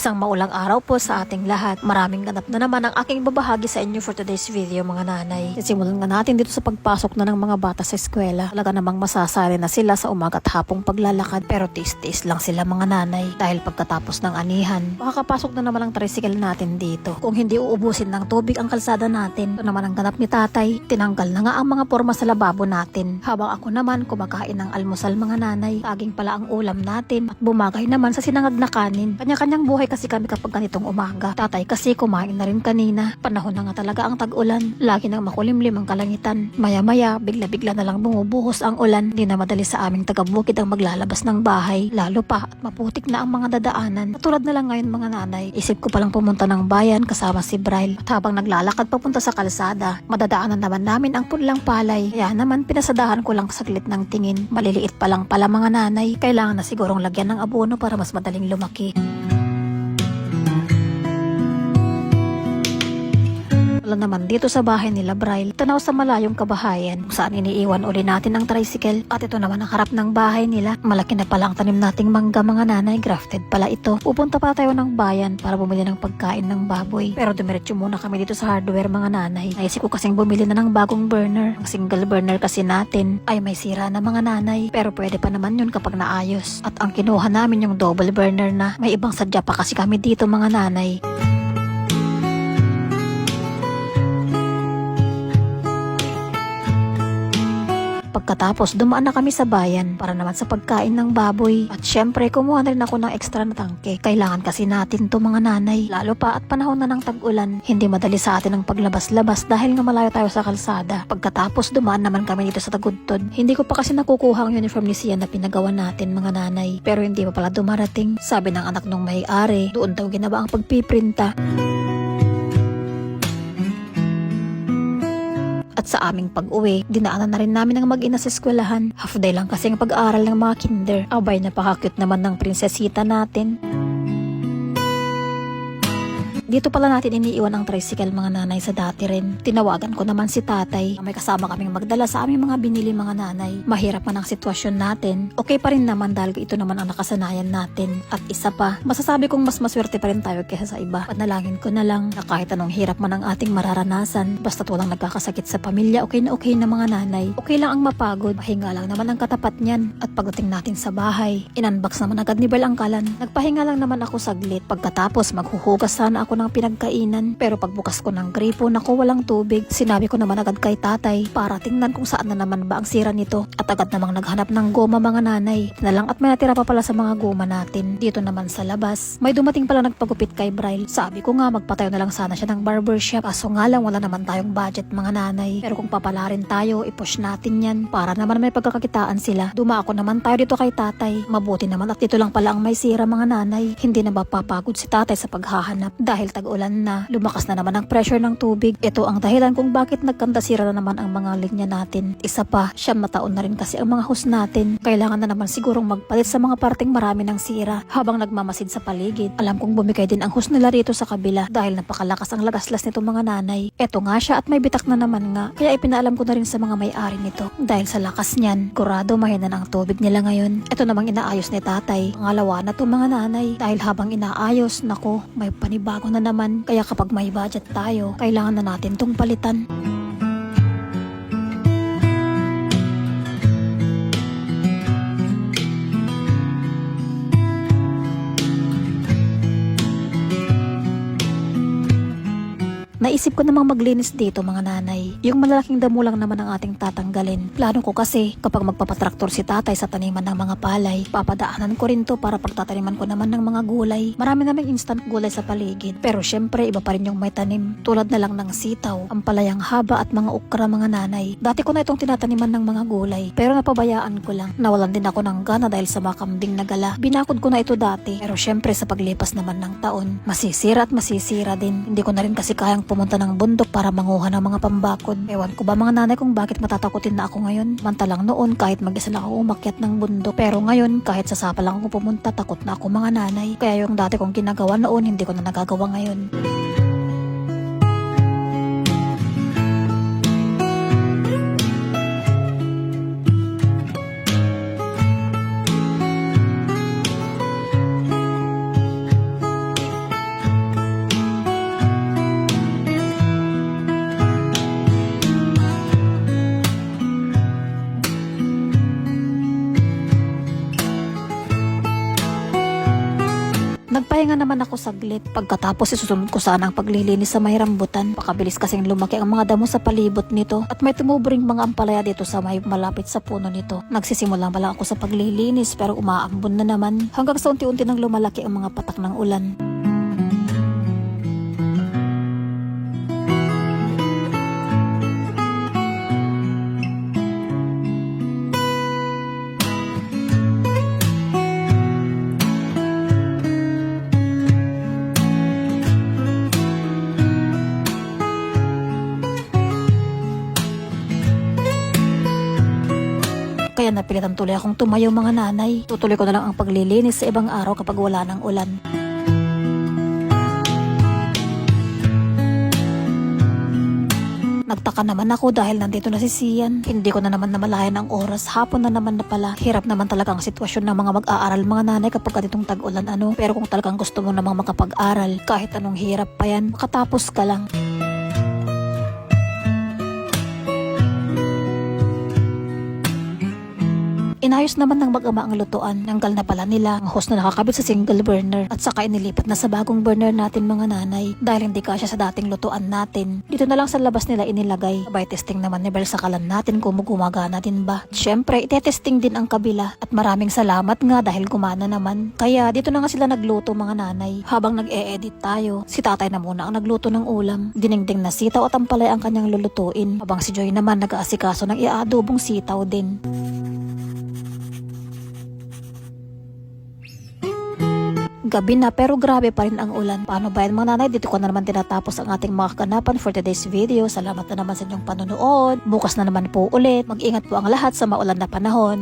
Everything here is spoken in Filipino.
Isang maulang araw po sa ating lahat. Maraming ganap na naman ang aking babahagi sa inyo for today's video mga nanay. Simulan nga natin dito sa pagpasok na ng mga bata sa eskwela. Talaga namang masasari na sila sa umaga at hapong paglalakad pero tis-tis lang sila mga nanay dahil pagkatapos ng anihan. Makakapasok na naman ang tricycle natin dito. Kung hindi uubusin ng tubig ang kalsada natin, ito naman ang ganap ni tatay. Tinanggal na nga ang mga forma sa lababo natin. Habang ako naman kumakain ng almusal mga nanay. Aging pala ang ulam natin at bumagay naman sa sinangag na kanin. Kanya-kanyang buhay kasi kami kapag ganitong umaga. Tatay kasi kumain na rin kanina. Panahon na nga talaga ang tag-ulan. Lagi nang makulimlim ang kalangitan. Maya-maya, bigla-bigla na lang bumubuhos ang ulan. Hindi na madali sa aming taga-bukid ang maglalabas ng bahay. Lalo pa at maputik na ang mga dadaanan. Katulad na lang ngayon mga nanay, isip ko palang pumunta ng bayan kasama si Bryle. At habang naglalakad papunta sa kalsada, madadaanan naman namin ang pulang palay. Kaya naman pinasadahan ko lang saglit ng tingin. Maliliit pa lang pala mga nanay. Kailangan na sigurong lagyan ng abono para mas madaling lumaki. Wala naman dito sa bahay nila Bryle. Tanaw sa malayong kabahayan kung saan iniiwan uli natin ang tricycle. At ito naman ang harap ng bahay nila. Malaki na pala ang tanim nating mangga mga nanay. Grafted pala ito. Pupunta pa tayo ng bayan para bumili ng pagkain ng baboy. Pero dumiretso muna kami dito sa hardware mga nanay. Naisip ko kasing bumili na ng bagong burner. Ang single burner kasi natin ay may sira na mga nanay. Pero pwede pa naman yun kapag naayos. At ang kinuha namin yung double burner na. May ibang sadya pa kasi kami dito mga nanay. Pagkatapos, dumaan na kami sa bayan para naman sa pagkain ng baboy. At syempre, kumuha na rin ako ng extra na tangke. Kailangan kasi natin to mga nanay. Lalo pa at panahon na ng tag-ulan. Hindi madali sa atin ang paglabas-labas dahil nga malayo tayo sa kalsada. Pagkatapos, dumaan naman kami dito sa Tagudtod. Hindi ko pa kasi nakukuha ang uniform ni Sian na pinagawa natin mga nanay. Pero hindi pa pala dumarating. Sabi ng anak nung may-ari, doon daw ginaba ang pagpiprinta. At sa aming pag-uwi, dinaanan na rin namin ang mag-ina sa eskwelahan. Half day lang kasi ang pag-aaral ng mga kinder. Abay, napaka-cute naman ng prinsesita natin. Dito pala natin iniiwan ang tricycle mga nanay sa dati rin. Tinawagan ko naman si tatay. May kasama kaming magdala sa aming mga binili mga nanay. Mahirap man ang sitwasyon natin. Okay pa rin naman dahil ito naman ang nakasanayan natin. At isa pa, masasabi kong mas maswerte pa rin tayo kaysa sa iba. Panalangin ko na lang na kahit anong hirap man ang ating mararanasan, basta't walang nagkakasakit sa pamilya, okay na okay na mga nanay. Okay lang ang mapagod, pahinga lang naman ang katapat niyan. At pagdating natin sa bahay, inunbox naman agad ni Bel ang kalan. Nagpahinga lang naman ako saglit. Pagkatapos, maghuhugas sana ako ng pinagkainan. Pero pagbukas ko ng gripo, naku walang tubig. Sinabi ko naman agad kay tatay para tingnan kung saan na naman ba ang sira nito. At agad namang naghanap ng goma mga nanay. Na lang at may natira pa pala sa mga goma natin. Dito naman sa labas, may dumating pala nagpagupit kay Bryle. Sabi ko nga magpatayo na lang sana siya ng barbershop. Kaso nga lang wala naman tayong budget mga nanay. Pero kung papalarin tayo, ipush natin yan para naman may pagkakakitaan sila. Dumako naman tayo dito kay tatay. Mabuti naman at dito lang pala ang may sira mga nanay. Hindi na ba papagod si tatay sa paghahanap dahil tag-ulan na. Lumakas na naman ang pressure ng tubig. Ito ang dahilan kung bakit nagkandasira na naman ang mga linya natin. Isa pa, siyam na taon na rin kasi ang mga hose natin. Kailangan na naman sigurong magpalit sa mga parting marami ng sira habang nagmamasid sa paligid. Alam kong bumigay din ang hose nila rito sa kabila dahil napakalakas ang lagaslas nito mga nanay. Ito nga siya at may bitak na naman nga. Kaya ipinaalam ko na rin sa mga may-ari nito. Dahil sa lakas niyan, kurado mahina na ang tubig nila ngayon. Ito namang inaayos ni tatay. Pangalawa na to mga nanay. Dahil habang inaayos, nako, may panibago na naman. Kaya kapag may budget tayo, kailangan na natin tong palitan. Naisip ko namang maglinis dito mga nanay. Yung malalaking damo lang naman ang ating tatanggalin. Plano ko kasi kapag magpapatraktor si tatay sa taniman ng mga palay, papadaanan ko rin to para pagtataniman ko naman ng mga gulay. Marami namang instant gulay sa paligid. Pero syempre iba pa rin yung may tanim. Tulad na lang ng sitaw, ampalayang haba at mga ukra mga nanay. Dati ko na itong tinataniman ng mga gulay. Pero napabayaan ko lang. Nawalan din ako ng gana dahil sa makambing na gala. Binakod ko na ito dati. Pero syempre sa paglipas naman ng taon, masisira at masisira din. Hindi ko na rin kasi kayang pumunta ng bundok para manguha ng mga pambakod. Ewan ko ba mga nanay kung bakit matatakotin na ako ngayon. Mantalang noon kahit mag-isa lang ako umakyat ng bundok. Pero ngayon kahit sa sapa lang ako pumunta takot na ako mga nanay. Kaya yung dati kong ginagawa noon hindi ko na nagagawa ngayon. Nagpahinga naman ako saglit. Pagkatapos isusunod ko sana ang paglilinis sa may rambutan. Pakabilis kasing lumaki ang mga damo sa palibot nito. At may tumubring mga ampalaya dito sa may malapit sa puno nito. Nagsisimula pa lang ako sa paglilinis pero umaambon na naman. Hanggang sa unti-unti nang lumalaki ang mga patak ng ulan. Kaya napilitan tuloy akong tumayo mga nanay. Tutuloy ko na lang ang paglilinis sa ibang araw kapag wala ng ulan. Nagtaka naman ako dahil nandito na si Sian. Hindi ko na naman namalayan ang oras. Hapon na naman na pala. Hirap naman talaga ang sitwasyon ng mga mag-aaral mga nanay kapag ganitong tag-ulan ano. Pero kung talagang gusto mo namang makapag-aral, kahit anong hirap pa yan, makatapos ka lang. Inayos naman ng mag-ama ang lutuan. Nanggal na pala nila ang hose na nakakabit sa single burner at saka inilipat na sa bagong burner natin mga nanay dahil hindi kasya sa dating lutuan natin. Dito na lang sa labas nila inilagay. Sabay testing naman ni Bel sa kalan natin kung gumagana din ba. Siyempre, itetesting din ang kabila at maraming salamat nga dahil gumana naman. Kaya dito na nga sila nagluto mga nanay. Habang nag-e-edit tayo, si tatay na muna ang nagluto ng ulam. Dinengdeng na sitaw at ampalay ang kanyang lulutuin. Habang si Joy naman nag-aasikaso ng iaadobong sitaw din. Gabi na pero grabe pa rin ang ulan. Paano ba yan mga nanay? Dito ko na naman tinatapos ang ating mga kaganapan for today's video. Salamat na naman sa inyong panonood. Bukas na naman po ulit. Mag-ingat po ang lahat sa maulan na panahon.